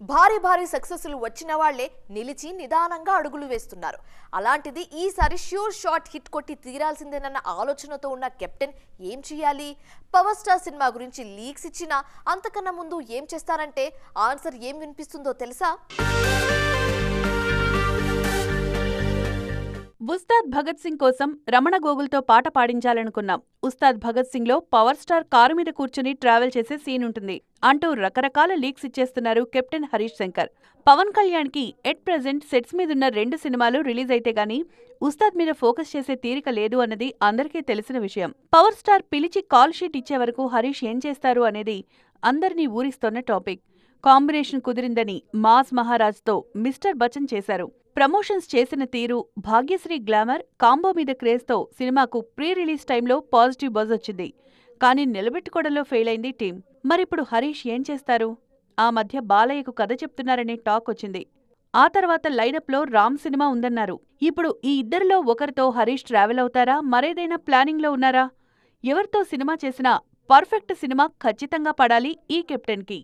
భారీ భారీ సక్సెస్లు వచ్చిన వాళ్ళే నిలిచి నిదానంగా అడుగులు వేస్తున్నారు. అలాంటిది ఈసారి ష్యూర్ షాట్ హిట్ కొట్టి తీరాల్సిందేనన్న ఆలోచనతో ఉన్న కెప్టెన్ ఏం చేయాలి? పవర్ స్టార్ సినిమా గురించి లీక్స్ ఇచ్చినా అంతకన్నా ముందు ఏం చేస్తారంటే ఆన్సర్ ఏం వినిపిస్తుందో తెలుసా? ఉస్తాద్ భగత్ సింగ్ కోసం రమణ గోగుల్తో పాట పాడించాలనుకున్నాం. ఉస్తాద్ భగత్ సింగ్లో పవర్ స్టార్ కారు మీద కూర్చుని ట్రావెల్ చేసే సీన్ ఉంటుంది. అంటూ రకరకాల లీక్స్ ఇచ్చేస్తున్నారు కెప్టెన్ హరీష్ శంకర్. పవన్ కళ్యాణ్కి ఎట్ ప్రెజెంట్ సెట్స్ మీదున్న రెండు సినిమాలు రిలీజ్ అయితే గానీ ఉస్తాద్ మీద ఫోకస్ చేసే తీరిక లేదు అన్నది అందరికీ తెలిసిన విషయం. పవర్ స్టార్ పిలిచి కాల్ షీట్ ఇచ్చే వరకు హరీష్ ఏం చేస్తారు అనేది అందరినీ ఊరిస్తోన్న టాపిక్. కాంబినేషన్ కుదిరిందని మాస్ మహారాజ్తో మిస్టర్ బచ్చన్ చేశారు. ప్రమోషన్స్ చేసిన తీరు భాగ్యశ్రీ గ్లామర్ కాంబో మీద క్రేజ్తో సినిమాకు ప్రీ రిలీజ్ టైంలో పాజిటివ్ బజ్ వచ్చింది. కానీ నిలబెట్టుకోవడంలో ఫెయిల్ అయింది టీం. మరిప్పుడు హరీష్ ఏం చేస్తారు? ఆ మధ్య బాలయ్యకు కథ చెప్తున్నారనే టాక్ వచ్చింది. ఆ తర్వాత లైనప్లో రామ్ సినిమా ఉందన్నారు. ఇప్పుడు ఈ ఇద్దరిలో ఒకరితో హరీష్ ట్రావెల్ అవుతారా? మరేదైనా ప్లానింగ్లో ఉన్నారా? ఎవరితో సినిమా చేసినా పర్ఫెక్ట్ సినిమా ఖచ్చితంగా పడాలి ఈ కెప్టెన్కి.